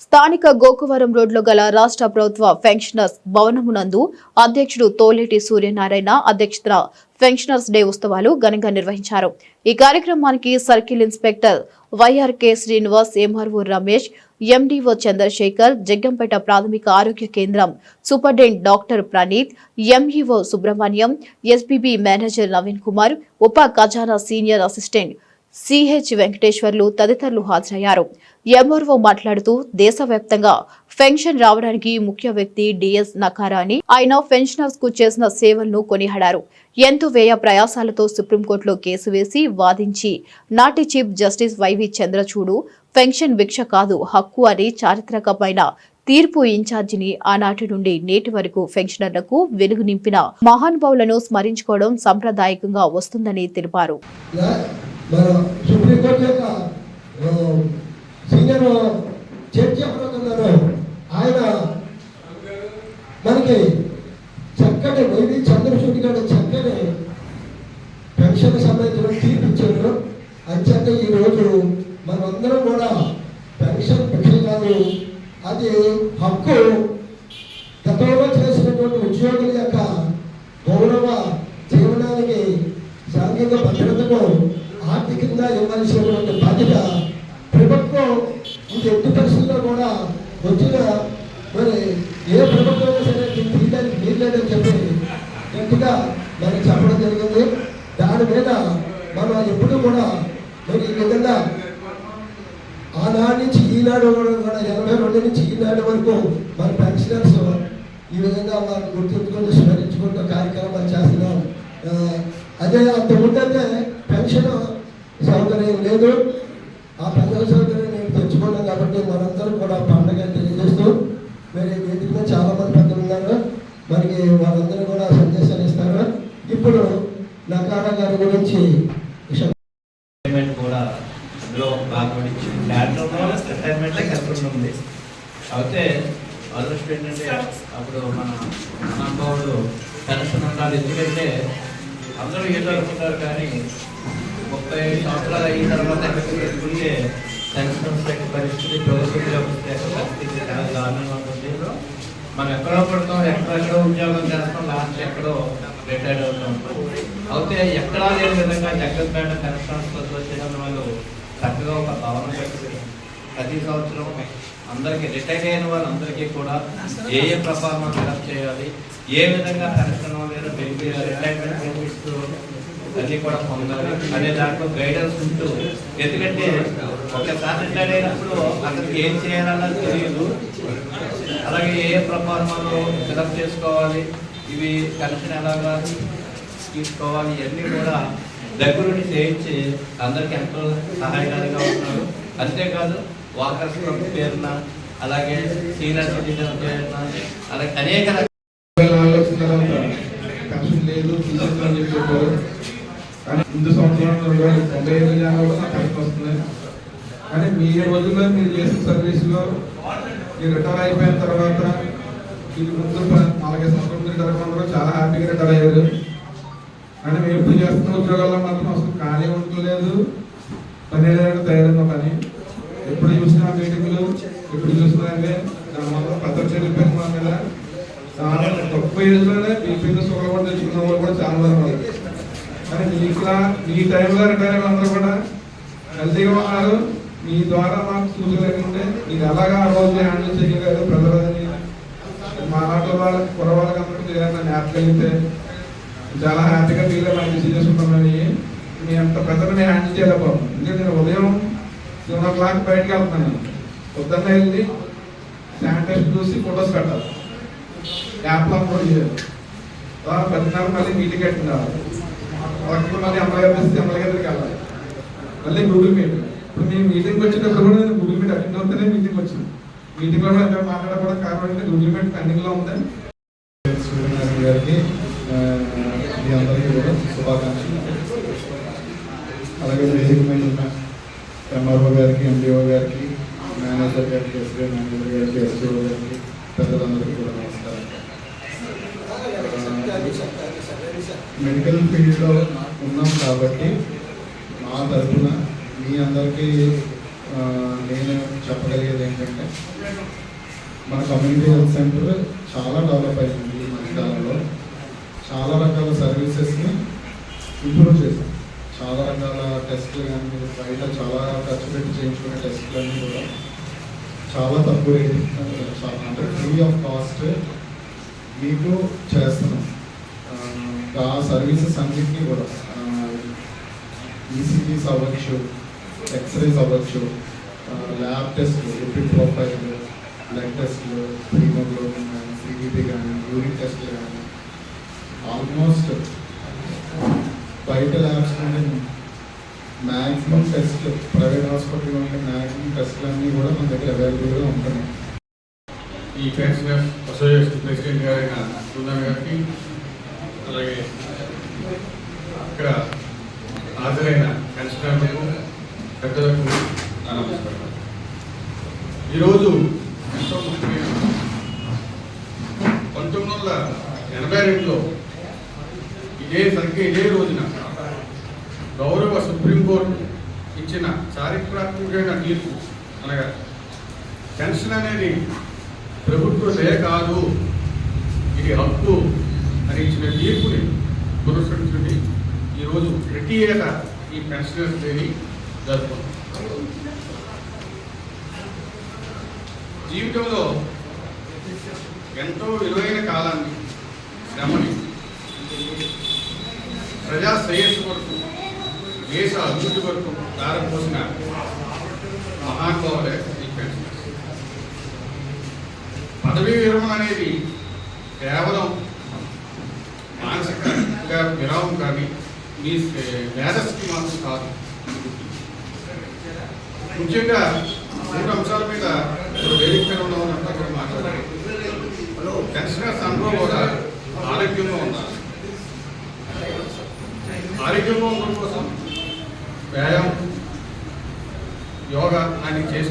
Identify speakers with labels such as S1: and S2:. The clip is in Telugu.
S1: స్థానిక గోకువరం రోడ్లో గల రాష్ట్ర ప్రభుత్వ పెన్షనర్స్ భవనమునందు అధ్యక్షుడు తోలేటి సూర్యనారాయణ అధ్యక్షతన పెన్షనర్స్ డే ఉత్సవాలు ఘనంగా నిర్వహించారు. ఈ కార్యక్రమానికి circle inspector YRK Srinivas MRO Ramesh MDO Chandrasekhar Jaggampeta ప్రాథమిక ఆరోగ్య కేంద్రం superintendent doctor Praneeth MEO Subrahmanyam SBB manager Naveen Kumar ఉప ఖజానా సీనియర్ అసిస్టెంట్ సిహెచ్ వెంకటేశ్వర్లు తదితరులు హాజరయ్యారు. ఎంఆర్ఓ మాట్లాడుతూ దేశవ్యాప్తంగా పెన్షన్ రావడానికి ముఖ్య వ్యక్తి డిఎస్ నకారా అని ఆయన పెన్షనర్స్కు చేసిన సేవలను కొనిహడారు ఎంతో వ్యయ ప్రయాసాలతో సుప్రీంకోర్టులో కేసు వేసి వాదించి నాటి chief justice YV Chandrachud pension భిక్ష కాదు హక్కు అని చారిత్రకమైన తీర్పు ఇన్ఛార్జిని ఆనాటి నుండి నేటి వరకు పెన్షనర్లకు వెలుగు నింపిన మహానుభావులను స్మరించుకోవడం సాంప్రదాయకంగా వస్తుందని తెలిపారు.
S2: మన సుప్రీంకోర్టు యొక్క ఆ, సీనియర్ జడ్జి ఎవరున్నారు ఆయన మనకి చక్కటి వైవి చంద్రచూడి గారు చక్కని పెన్షన్ సంబంధించిన తీర్పు ఇచ్చారు. అంచేత ఈరోజు మనమందరం కూడా పెన్షన్ పెన్షన్ కాదు అది హక్కు గతంలో చేసినటువంటి ఉద్యోగుల యొక్క గౌరవ జీవనానికి సాంఘిక భద్రతకు ఇవ్వాల్సినటువంటి బాధ్యత ప్రభుత్వం ఇది ఎట్టి పరిస్థితుల్లో కూడా వచ్చిన మరి ఏ ప్రభుత్వం సరే దీన్ని తీయడానికి వీల్లేదని చెప్పి గట్టిగా మనకి చెప్పడం జరిగింది. దాని మీద మనం ఎప్పుడు కూడా మరి ఈ విధంగా ఆనాడు నుంచి ఈనాడు కూడా ఎనభై రెండు నుంచి ఈనాడు వరకు మన పెన్షనర్స్ ఈ విధంగా వారిని గుర్తుంచుకుంటూ స్మరించుకుంటూ కార్యక్రమాలు చేస్తున్నాం. అదే అంత ఉంటే పెన్షన్ సౌకర్యం లేదు. ఆ ప్రజల సౌకర్యం నేను తెచ్చుకున్నాను కాబట్టి మనందరం కూడా పండగ తెలియజేస్తూ మరి వేదిక మీద చాలా మంది పెద్దలు ఉన్నారు. మనకి వాళ్ళందరూ కూడా సందేశాలు ఇస్తారు. ఇప్పుడు నకారా గారి గురించి
S3: కూడా అందులో భాగపడి ల్యాండ్లో రిటైర్మెంట్ కల్పన ఉంది. అయితే అదృష్టం ఏంటంటే అప్పుడు మన మహానుభావుడు పెన్షన్ ఉండాలి ఎందుకంటే అందరూ ఏదో అనుకుంటారు కానీ ముప్పై సంవత్సరాలు అయిన తర్వాత ఎక్కడికి వెళ్తుంటే పెన్షన్ పరిస్థితి ప్రభుత్వ వస్తే పరిస్థితి చాలా దారుణంగా ఉంటుంది మనం ఎక్కడో పడతాం ఎక్కడెక్కడో ఉద్యోగం చేస్తాం లాస్ట్ ఎక్కడో రిటైర్డ్ అవుతాం. అయితే ఎక్కడా లేని విధంగా జగన్పేట పెన్షన్ అసోసియేషన్ వాళ్ళు చక్కగా ఒక భవనం కట్టారు ప్రతి సంవత్సరం అందరికీ రిటైర్ అయిన వాళ్ళందరికీ కూడా ఏ ఏ ప్రఫార్మెన్స్ చేయాలి ఏ విధంగా పెన్షన్ లేదా బెనిఫిట్ రిటైర్మెంట్ బెనిఫిట్స్ అన్ని కూడా పొందాలి అనే దాంట్లో గైడెన్స్ ఉంటూ ఎందుకంటే ఒకసారి రిటైర్ అయినప్పుడు అతనికి ఏం చేయాలన్నది తెలియదు. అలాగే ఏ ఏ ఫిలప్ చేసుకోవాలి ఇవి పెన్షన్ ఎలాగా తీసుకోవాలి ఇవన్నీ కూడా దగ్గరుండి చేయించి అందరికి ఎంతో సహాయకారిగా ఉన్నారు అంతేకాదు వాకర్స్ పేరున అలాగే సీనియర్ సిటిజన్ పేరున అలాగే అనేక రకాల
S4: నాలుగు వచ్చిన తర్వాత పెన్షన్ లేదు తీసేస్తామని చెప్పి చెప్పారు కానీ ముందు సంవత్సరం తొంభై ఎనిమిది జనాభా నాకు పెన్షన్ వస్తున్నాయి కానీ మీ రోజుల్లో మీరు చేసిన సర్వీస్లో మీరు రిటైర్ అయిపోయిన తర్వాత మీరు ముందు ప- నాలుగైదు సంవత్సరాల ముందు రిటైర్ చాలా హ్యాపీగా రిటైర్ అయ్యారు. కానీ మేము ఇప్పుడు చేస్తున్న ఉద్యోగాల్లో మాత్రం అసలు ఖాళీ ఉండలేదు. పని ఏదైనా తయారైన పని. ఎప్పుడు చూసినా మీటింగ్లు ఎప్పుడు చూసినా అంటే దాని మాత్రం పెద్ద చెల్లిపోయిన మా మీద. చాలా తక్కువ ఏజ్లోనే బీపీలు షుగర్ కూడా తెచ్చుకున్న వాళ్ళు కూడా చాలా మంది ఉన్నారు కానీ క్లా మీ టైంలో రిటైర్ అయిన అందరూ కూడా హెల్తీగా ఉన్నారు. మీ ద్వారా మాకు సూచనలు లేకుంటే మీరు ఎలాగా ఆ రోజు హ్యాండిల్ చేయగలరు ప్రజలని మా నాటి వాళ్ళ కురవాళ్ళకి అందరికీ ఏదైనా నేర్పగలిగితే చాలా హ్యాపీగా ఫీల్ అయ్యి డిసీజ్ చేసుకుంటున్నాను మీ అంత ప్రజలను హ్యాండిల్ చేయలేకపోతాం ఎందుకంటే నేను ఉదయం సెవెన్ ఓ క్లాక్ బయటకు వెళ్తున్నాను. పొద్దున్న వెళ్ళి శానిటైజర్ చూసి ఫొటోస్ పెట్టాలి. యాప్లో అప్లోడ్ చేయాలి పద్నాలుగు మళ్ళీ మీటింగ్ కట్టిన అక్కడ మరి అమ్మాయి గారు వస్తే అమ్మాయి గారికి వెళ్ళాలి మళ్ళీ గూగుల్ మీట్ ఇప్పుడు మేము మీటింగ్ వచ్చేటప్పుడు కూడా నేను గూగుల్ మీట్ అటెండ్ అవుతేనే మీటింగ్ వచ్చింది. మీటింగ్లో కూడా ఇంకా మాట్లాడకపోవడం కారణం అంటే గూగుల్ మీట్ పెండింగ్లో ఉంది. సూర్యనారాయణ గారికి మీ అందరికీ కూడా శుభాకాంక్షలు. అలాగే వేదిక మీద ఉన్న ఎంఆర్ఓ గారికి ఎండిఓ గారికి మేనేజర్ గారికి ఎస్బీఐ మేనేజర్ గారికి ఎస్బీఓ గారికి పెద్దలందరికీ కూడా నమస్కారం. మెడికల్ ఫీల్డ్లో ఉన్నాం కాబట్టి మా తరఫున మీ అందరికీ
S5: నేను చెప్పగలిగేది ఏంటంటే మన కమ్యూనిటీ హెల్త్ సెంటర్ చాలా డెవలప్ అయింది ఈ మధ్యకాలంలో. చాలా రకాల సర్వీసెస్ని ఇంప్రూవ్ చేశాం. చాలా రకాల టెస్ట్లు కానీ బయట చాలా ఖర్చు పెట్టి చేయించుకునే టెస్ట్లన్నీ కూడా చాలా తక్కువ రేట్ అంటే ఫ్రీ ఆఫ్ కాస్ట్ మీకు చేస్తున్నాం. ఆ, సర్వీసెస్ అన్నింటినీ కూడా. ఈసీజీస్ అవ్వచ్చు ఎక్స్రేస్ అవ్వచ్చు ల్యాబ్ టెస్ట్లు లిపిడ్ ప్రొఫైల్ బ్లడ్ టెస్ట్లు హీమోగ్లోబిన్ కానీ సిబిపి కానీ యూరిన్ టెస్ట్లు కానీ ఆల్మోస్ట్ బయట ల్యాబ్స్ నుండి మ్యాక్సిమం టెస్ట్లు ప్రైవేట్ హాస్పిటల్ నుండి మ్యాక్సిమం టెస్ట్లు అన్నీ కూడా మన దగ్గర అవైలబుల్గా ఉంటున్నాయి.
S6: ఈ పెన్షనర్ అసోసియేషన్ ప్రెసిడెంట్ గారైన సుందర్ గారికి అలాగే ఇక్కడ హాజరైన పెన్షనర్లకు పెద్దలకు నమస్కారం. ఈరోజు ఎంతో ముఖ్యమైన పంతొమ్మిది వందల ఎనభై రెండులో ఇదే సరిగ్గా ఇదే రోజున గౌరవ సుప్రీంకోర్టు ఇచ్చిన చారిత్రాత్మకమైన తీర్పు అనగా పెన్షన్ అనేది ప్రభుత్వ దయ కాదు. ఇది హక్కు అని ఇచ్చిన తీర్పుని పురస్కరించుకుని ఈరోజు ప్రతి ఏటా ఈ పెన్షనర్స్ డేని జరుపుకుంటాం జీవితంలో ఎంతో విలువైన కాలాన్ని శ్రమని ప్రజా శ్రేయస్సు వరకు దేశ అభివృద్ధి కొరకు ప్రారంభోసిన మహానుభావులే ఈ పెన్షనర్స్ పదవీ విరమణ అనేది కేవలం మానసికంగా విరామం కానీ మీ మేధస్కి మాత్రం కాదు. ముఖ్యంగా మూడు అంశాల మీద